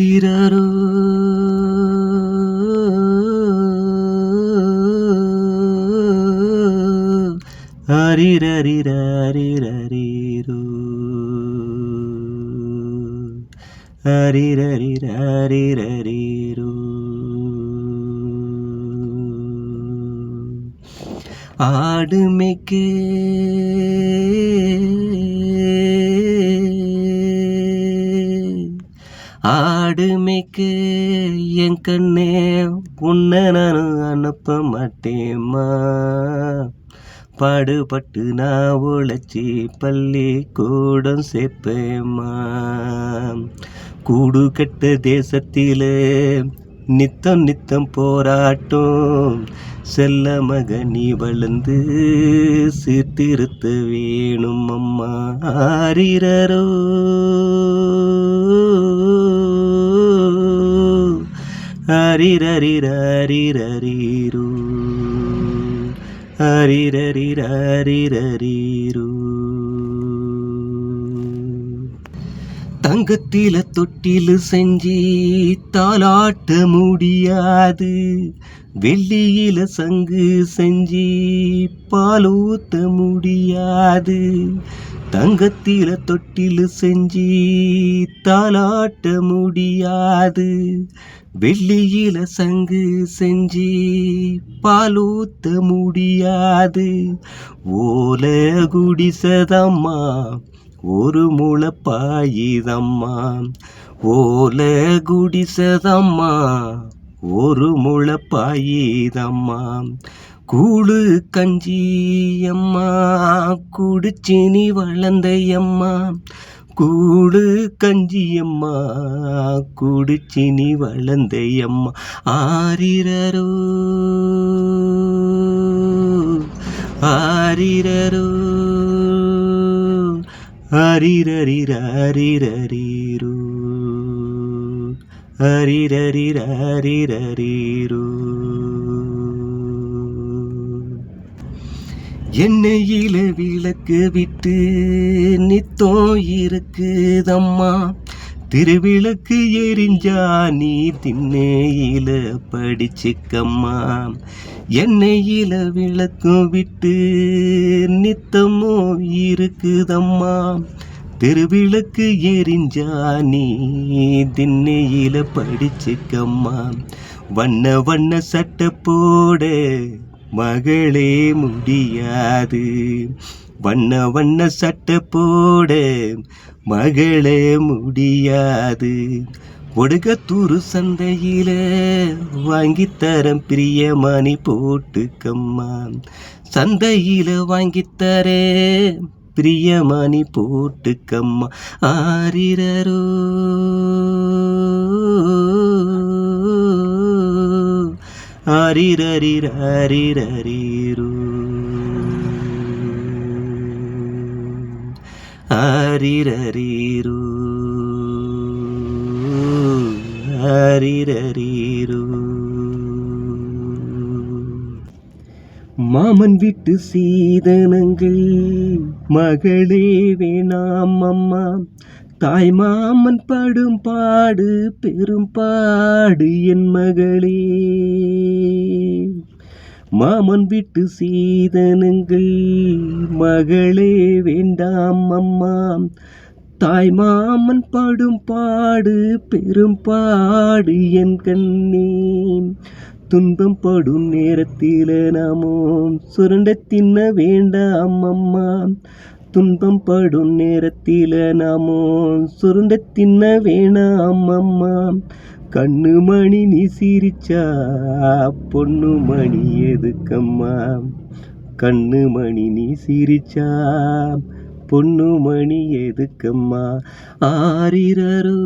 തീരാരോ ഹരിരരിരരിരരീരോ ഹരിരരിരരിരരീരോ ആടുമിക്കേ ஆடு மேய்க்க என் கண்ணே உன்னை நான் அனுப்ப மாட்டேம்மா. பாடுபட்டு நான் உழைச்சி பள்ளி கூடம் சேர்ப்பேம்மா. கூடு கட்ட தேசத்தில நித்தம் நித்தம் போராட்டம். செல்ல மக நீ வளர்ந்து சீர்திருத்த வேணும் அம்மா ஆரிரரோ ಹರಿರರಿರರಿರರೀರು ಹರಿರರಿರರಿರರೀರು தங்கத்தில தொட்டிலு செஞ்சு தாலாட்ட முடியாது. வெள்ளியில சங்கு செஞ்சு பாலூத்த முடியாது. தங்கத்தில தொட்டிலு செஞ்சு தாலாட்ட முடியாது. வெள்ளியில சங்கு செஞ்சு பாலூத்த முடியாது. ஓல குடிசதம்மா ஒரு முளப்பாயுதம்மா ஓல குடிசதம்மா. ஒரு முளப்பாயுதம்மா கூழு கஞ்சியம்மா குடிச்சினி குடிச்சி வளர்ந்தையம்மா கூடு கஞ்சியம்மா குடிச்சினி நீ வளர்ந்தையம்மா ஆரிரரோ. ஆரிரரோ. ஹரிரரிரரிரரீரு. ஹரிரரிரரிரரீரு. எண்ணெயில விளக்கு விட்டு நித்தம் இருக்குதம்மா. திருவிளக்கு எரிஞ்சா நீ திண்ணையில படிச்சுக்கம்மா எண்ணெயில விளக்கும் விட்டு நித்தமோ இருக்குதம்மா. திருவிளக்கு எரிஞ்சா நீ திண்ணையில படிச்சுக்கம்மா வண்ண வண்ண சட்டை போட மகளே முடியாது. வண்ண வண்ண சட்டை போட மகளே முடியாது. ஒடுகத்தூரு சந்தையில வாங்கி வாங்கித்தரம் பிரியமணி போட்டுக்கம்மா. சந்தையில வாங்கி வாங்கித்தரே பிரியமணி போட்டுக்கம்மா. ஆரிரரோ. ஆரிரரி ஆரிரரிரரிரரீரு ஆரிரரீரு ஆரிரரீரு மாமன் விட்டு சீதனங்கள் மகளே வேணாம் அம்மா. தாய் மாமன் படும் பாடு பெரும் பாடு என் மகளே. மாமன் வீட்டு சீதனுங்கள். மகளே வேண்டாம் அம்மா. தாய் மாமன் பாடும் பாடு பெரும் பாடு என் கண்ணே. துன்பம் படும் நேரத்தில் நாமோ சுரண்ட தின்ன வேண்டாம் அம்மா. துன்பம் படும் நேரத்தில் நாமோ சுருண்ட தின்ன வேணாம் அம்மா. கண்ணு மணி நீ சிரிச்சா பொண்ணு மணி எதுக்கம்மா? கண்ணு மணி நீ சிரிச்சா பொண்ணு மணி எதுக்கம்மா? ஆரிரரோ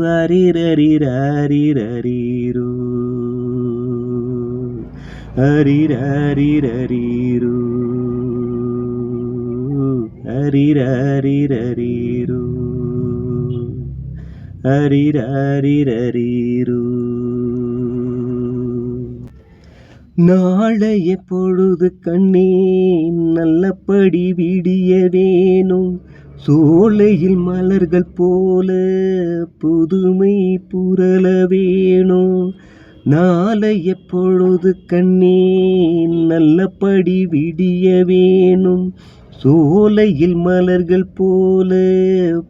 அரிரரிரரிரரீரு. அரிரரிரரீரு. அரிரரிரரீரு. அரிரரிரரீரு நாளைய பொழுது கண்ணே நல்லபடி விடிய வேணும்? சோலையில் மலர்கள் போல புதுமை புரள வேணும். நாளைய பொழுது கண்ணே நல்லபடி விடிய வேணும்? சோலையில் மலர்கள் போல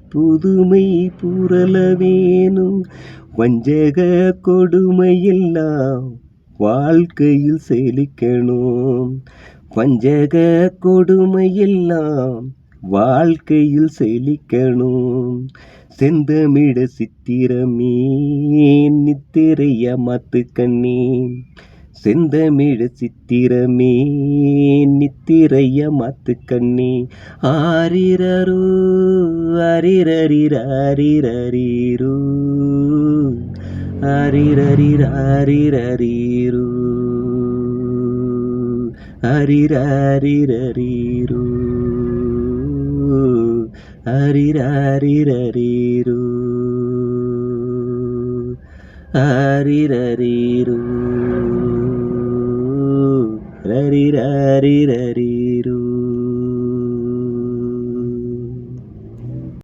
புதுமை புரள வேணும் வஞ்சக கொடுமையெல்லாம் வாழ்க்கையில் செழிக்கணும். வஞ்சக கொடுமையெல்லாம் வாழ்க்கையில் செழிக்கணும். செந்தமிட சித்திரமே நித்திரைய மத்து கண்ணே. செந்தமிழ சித்திரமே நித்திரைய மாத்து கண்ணே ஆரிரரோ அரிரரிரரிரரீரோ. அரிரரிரரிரரீரோ. அரிரரிரரீரோ. அரிரரிரரீரோ. அரிரரீரோ. ري ري ري